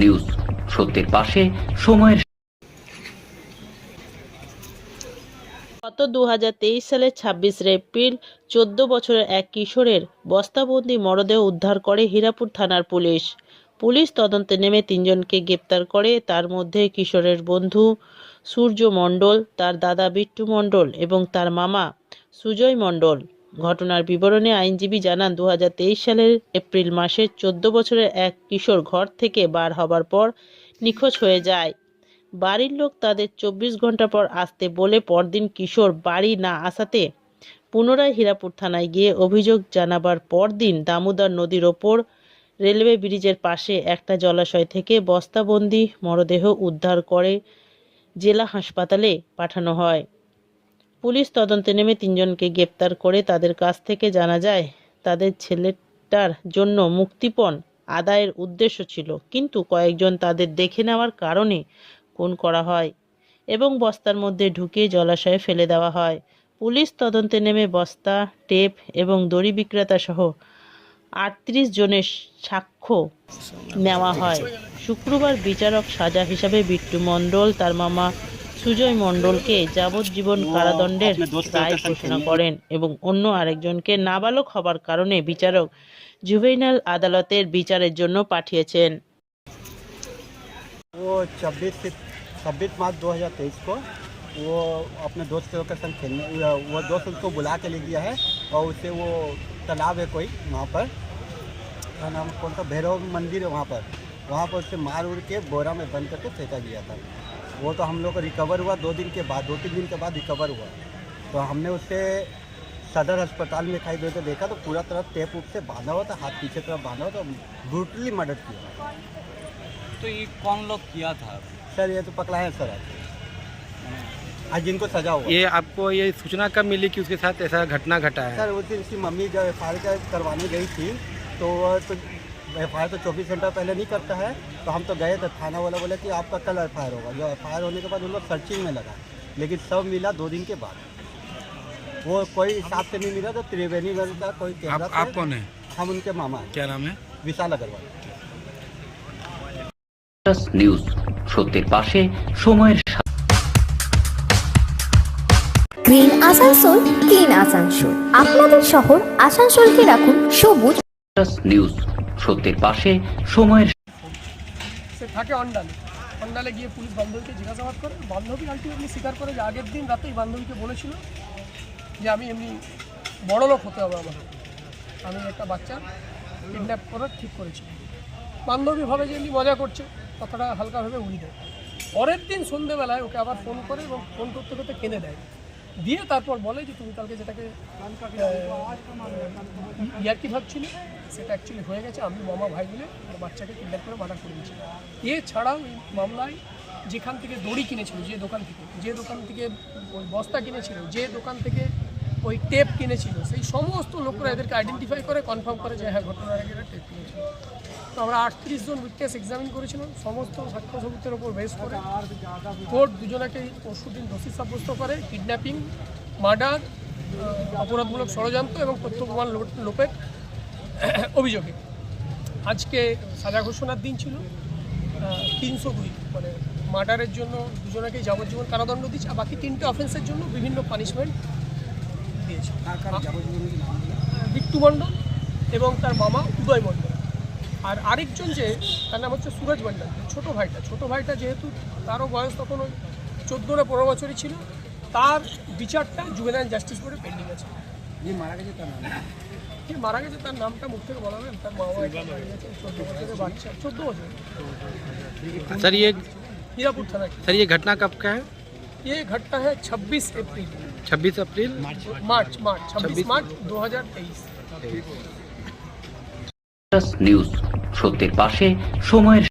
News সত্যের পাশে সময়ের গত দু সালের ছাব্বিশে এপ্রিল চোদ্দ বছরের এক কিশোরের বস্তাবন্দি মরদেহ উদ্ধার করে হীরাপুর থানার পুলিশ। পুলিশ তদন্তে নেমে তিনজনকে গ্রেপ্তার করে, তার মধ্যে কিশোরের বন্ধু সূর্য মণ্ডল, তার দাদা বিট্টু মণ্ডল এবং তার মামা সুজয় মণ্ডল। ঘটনার বিবরণে আইনজীবী জানান দু হাজার তেইশ সালের এপ্রিল মাসে চোদ্দ বছরের এক কিশোর ঘর থেকে বার হবার পর নিখোঁজ হয়ে যায়। বাড়ির লোক তাদের চব্বিশ ঘণ্টা পর আসতে বলে পরদিন কিশোর বাড়ি না আসাতে পুনরায় হীরাপুর থানায় গিয়ে অভিযোগ জানাবার পরদিন দামোদর নদীর ওপর রেলওয়ে ব্রিজের পাশে একটা জলাশয় থেকে বস্তাবন্দি মরদেহ উদ্ধার করে জেলা হাসপাতালে পাঠানো হয়। পুলিশ তদন্তে নেমে তিনজনকে গ্রেপ্তার করে তাদের কাছ থেকে জানা যায়, তাদের ছেলেটার জন্য মুক্তিপণ আদায়ের উদ্দেশ্য ছিল। কিন্তু কয়েকজন তাদের দেখে নেওয়ার কারণে খুন করা হয় এবং বস্তার মধ্যে ঢুকে জলাশয়ে ফেলে দেওয়া হয়। পুলিশ তদন্তে নেমে বস্তা, টেপ এবং দড়ি বিক্রেতা সহ আটত্রিশ জনের সাক্ষ্য নেওয়া হয়। শুক্রবার বিচারক সাজা হিসাবে বিট্টু মণ্ডল, তার মামা সুজয় মণ্ডলকে যাবজ্জীবন কারাদণ্ডের রায় ঘোষণা করেন এবং অন্য আরেকজনকে নাবালক হবার কারণে বিচারক জুভেইনাল আদালতের বিচারের জন্য পাঠিয়েছেন वो 26 से 26 मार्च 2023 को वो अपने दोस्त के संग खेलने वो दोस्त उसको बुला के ले गया है और उससे वो तालाब है कोई वहाँ पर क्या नाम कौन सा भैरव मंदिर है वहाँ पर वहाँ पर उससे मार उड़ के बोरा में बंद करके फेंका गया था वो तो हम लोग को रिकवर हुआ दो दिन के बाद दो तीन दिन के बाद रिकवर हुआ। तो हमने उससे सदर अस्पताल में खाई दे के देखा तो पूरा तरफ़ टेप उप से बांधा हुआ था हाथ पीछे तरफ़ बांधा हुआ था ब्रूटली मर्डर किया तो ये कौन लोग किया था? सर ये तो पकड़ा है सर। आज आज जिनको सजा हुआ। ये आपको ये सूचना कब मिली कि उसके साथ ऐसा घटना घटा है? सर उस दिन उसकी मम्मी जब एफ़ आई करवाने गई थी तो तो एफ आई तो चौबीस घंटा पहले नहीं करता है तो हम तो गए थे थाना वाला बोले कि आपका कल एफ होगा जो एफ होने के बाद उन लोग सर्चिंग में लगा लेकिन सब मिला दो दिन के बाद वो कोई हिसाब से नहीं मिला तो त्रिवेणी वर्ग का कोई आप कैमरा आप था। कौन है हम उनके मामा हैं क्या नाम है विशाल अग्रवाल নিউজ সত্যের পাশে সময়ের গ্রিন আসানসোল ক্লিন আসানসোল আপনাদের শহর আসানসোলকে রাখুন সবুজ নিউজ সত্যের পাশে সময়ের সে থাকে অন্ডালে। অন্ডালে গিয়ে পুলিশ বান্ধবীকে জিজ্ঞাসাবাদ করে। বান্ধবী আলটিমেটলি স্বীকার করে যে আগের দিন রাতেই বান্ধবীকে বলেছিল যে আমি এমনি বড় লোক হতে হবে আমার আমি একটা বাচ্চা কিডন্যাপ করার ঠিক করেছি। বান্ধবী ভাবে যে এমনি মজা করছে, কথাটা হালকাভাবে উড়িয়ে দেয়। পরের দিন সন্ধেবেলায় ওকে আবার ফোন করে এবং ফোন করতে করতে কেঁদে দেয়। দিয়ে তারপর বলে যে তুমি কালকে যেটাকে ইয়ার্কি ভাবছিলে, সেটা অ্যাকচুয়ালি হয়ে গেছে। আমি মামা ভাই মিলে বাচ্চাকে কিডন্যাপ করে মার্ডার করে দিয়েছি। এছাড়াও এই মামলায় যেখান থেকে দড়ি কিনেছিল, যে দোকান থেকে, যে দোকান থেকে বস্তা কিনেছিল, যে দোকান থেকে ওই টেপ কিনেছিল। সেই সমস্ত লোকরা এদেরকে আইডেন্টিফাই করে কনফার্ম করে যে হ্যাঁ ঘটনার আগে টেপ কিনেছিল। তো আমরা আটত্রিশ জন উইটনেস এক্সামিন করেছিলাম। সমস্ত সাক্ষ্য সবুতের ওপর বেস করে কোর্ট দুজনাকে পরশুদিন দোষী সাব্যস্ত করে কিডন্যাপিং মার্ডার অপরাধমূলক ষড়যন্ত্র এবং লো- লোপের অভিযোগে। আজকে সাজা ঘোষণার দিন ছিল। তিনশো দুই। মানে মার্ডারের জন্য দুজনাকেই যাবজ্জীবন কারাদণ্ড দিচ্ছে। আর বাকি তিনটে অফেন্সের জন্য বিভিন্ন পানিশমেন্ট দিয়েছে বিট্টু মণ্ডল এবং তার মামা উদয় মণ্ডল আর আরেকজন যে তার নাম হচ্ছে সুরজ মণ্ডল ছোট ভাইটা ছোট ভাইটা যেহেতু তারও বয়স তখন ওই চোদ্দো না পনেরো বছরই ছিল তার বিচারটা জুভেনাইল জাস্টিস বোর্ডে পেন্ডিং আছে যে মারা গেছে তার নাম যে মারা গেছে তার নামটা মুখ থেকে বলা হবে না, তার বাবা মারা গেছে চোদ্দো বছরের বাচ্চা চোদ্দো বছর सर ये हीरापुर थाना की सर ये घटना कब का है ये घटना है 26 अप्रैल 26 अप्रैल मार्च मार्च 26 26 मार्च 2023 নিউজ সত্যের পাশে সময়ের